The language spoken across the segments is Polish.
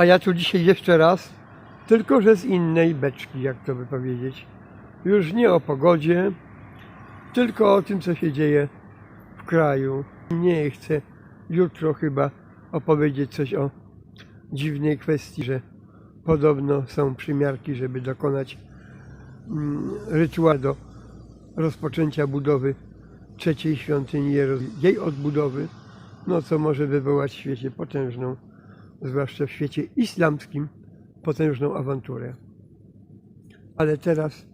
A ja tu dzisiaj jeszcze raz, tylko że z innej beczki, jak to by powiedzieć. Już nie o pogodzie, tylko o tym, co się dzieje w kraju. Nie chcę jutro chyba opowiedzieć coś o dziwnej kwestii, że podobno są przymiarki, żeby dokonać mm, rytuału do rozpoczęcia budowy trzeciej świątyni jej odbudowy, no co może wywołać w świecie potężną, zwłaszcza w świecie islamskim, potężną awanturę. Ale teraz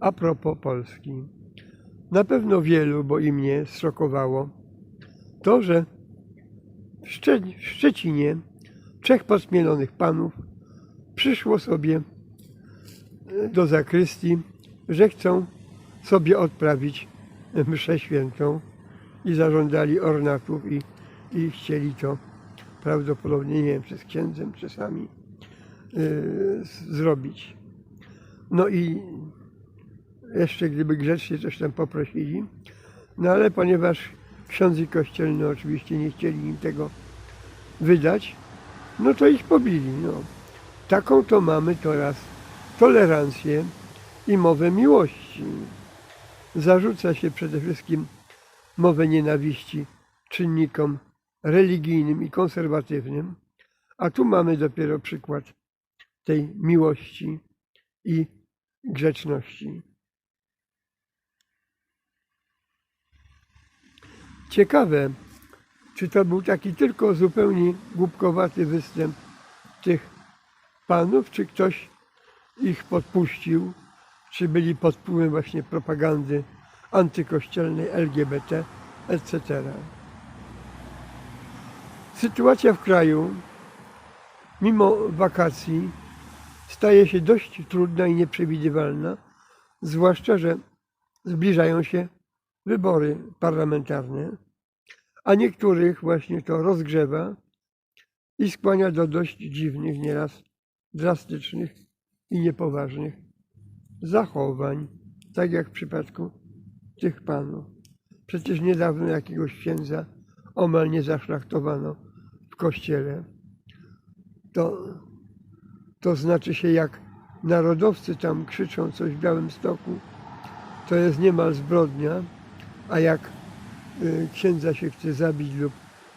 a propos Polski. Na pewno wielu, bo i mnie zszokowało to, że w, Szcze- w Szczecinie trzech posmielonych panów przyszło sobie e, do zakrystii, że chcą sobie odprawić mszę świętą i zażądali ornatów i, i chcieli to prawdopodobnie, nie wiem, przez księdzem czasami yy, zrobić. No i jeszcze gdyby grzecznie coś tam poprosili, no ale ponieważ ksiądzy kościelni oczywiście nie chcieli im tego wydać, no to ich pobili. No. Taką to mamy teraz tolerancję i mowę miłości. Zarzuca się przede wszystkim mowę nienawiści czynnikom religijnym i konserwatywnym, a tu mamy dopiero przykład tej miłości i grzeczności. Ciekawe, czy to był taki tylko zupełnie głupkowaty występ tych panów, czy ktoś ich podpuścił, czy byli pod wpływem właśnie propagandy antykościelnej LGBT, etc. Sytuacja w kraju, mimo wakacji, staje się dość trudna i nieprzewidywalna, zwłaszcza, że zbliżają się wybory parlamentarne, a niektórych właśnie to rozgrzewa i skłania do dość dziwnych, nieraz drastycznych i niepoważnych zachowań, tak jak w przypadku tych panów. Przecież niedawno jakiegoś księdza omal nie zaszlachtowano w kościele. To, to znaczy się, jak narodowcy tam krzyczą coś w Białymstoku, to jest niemal zbrodnia, a jak y, księdza się chce zabić lub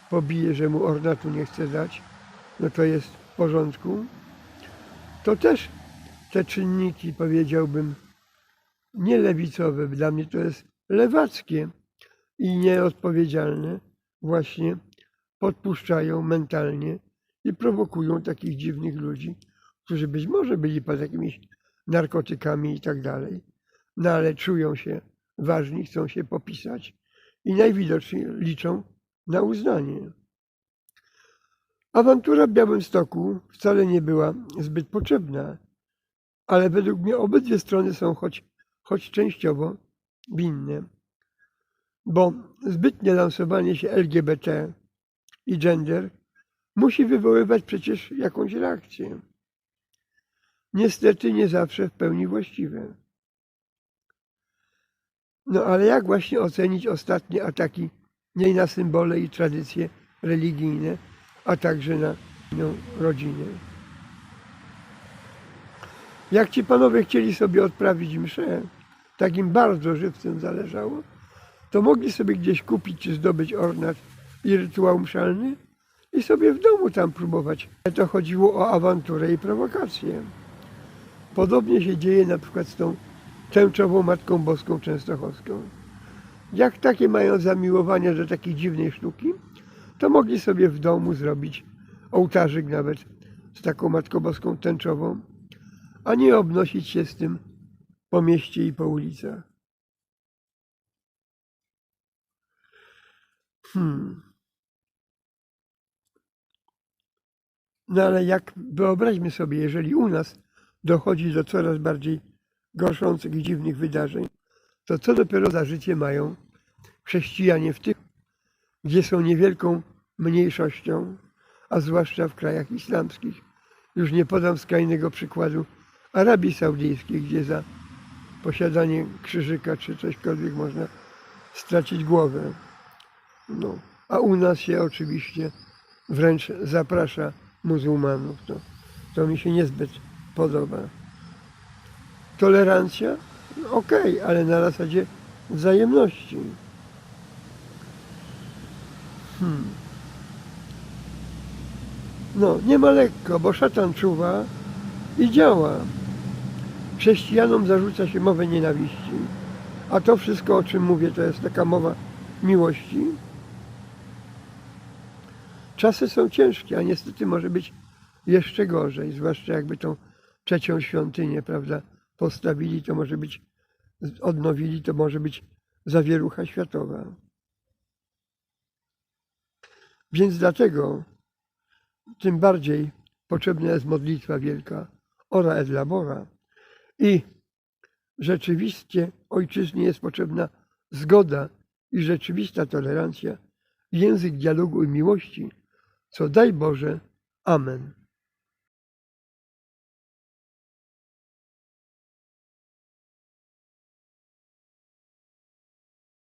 pobije, że mu ornatu nie chce dać, no to jest w porządku. To też te czynniki, powiedziałbym, nie lewicowe, dla mnie to jest lewackie i nieodpowiedzialne, właśnie podpuszczają mentalnie i prowokują takich dziwnych ludzi, którzy być może byli pod jakimiś narkotykami i tak dalej, no ale czują się ważni, chcą się popisać i najwidoczniej liczą na uznanie. Awantura w Białymstoku wcale nie była zbyt potrzebna, ale według mnie obydwie strony są choć, choć częściowo winne, bo zbytnie lansowanie się LGBT i gender musi wywoływać przecież jakąś reakcję. Niestety nie zawsze w pełni właściwe. No ale jak właśnie ocenić ostatnie ataki nie na symbole i tradycje religijne, a także na no, rodzinę? Jak ci panowie chcieli sobie odprawić mszę, tak im bardzo żywcem zależało, to mogli sobie gdzieś kupić czy zdobyć ornat i rytuał mszalny i sobie w domu tam próbować. To chodziło o awanturę i prowokację. Podobnie się dzieje na przykład z tą tęczową Matką Boską Częstochowską. Jak takie mają zamiłowania do takiej dziwnej sztuki, to mogli sobie w domu zrobić ołtarzyk nawet z taką Matką Boską tęczową, a nie obnosić się z tym po mieście i po ulicach. Hmm. No ale jak wyobraźmy sobie, jeżeli u nas dochodzi do coraz bardziej gorszących i dziwnych wydarzeń, to co dopiero za życie mają chrześcijanie w tych, gdzie są niewielką mniejszością, a zwłaszcza w krajach islamskich. Już nie podam skrajnego przykładu Arabii Saudyjskiej, gdzie za posiadanie krzyżyka czy cośkolwiek można stracić głowę. No. A u nas się oczywiście wręcz zaprasza muzułmanów. To, to mi się niezbyt podoba. Tolerancja? Okej, ale na zasadzie wzajemności. Hmm. No, nie ma lekko, bo szatan czuwa i działa. Chrześcijanom zarzuca się mowę nienawiści, a to wszystko, o czym mówię, to jest taka mowa miłości. Czasy są ciężkie, a niestety może być jeszcze gorzej, zwłaszcza jakby tą trzecią świątynię, prawda, postawili, to może być, odnowili, to może być zawierucha światowa. Więc dlatego tym bardziej potrzebna jest modlitwa wielka, ora et labora i rzeczywiście ojczyźnie jest potrzebna zgoda i rzeczywista tolerancja, język dialogu i miłości, co daj Boże. Amen.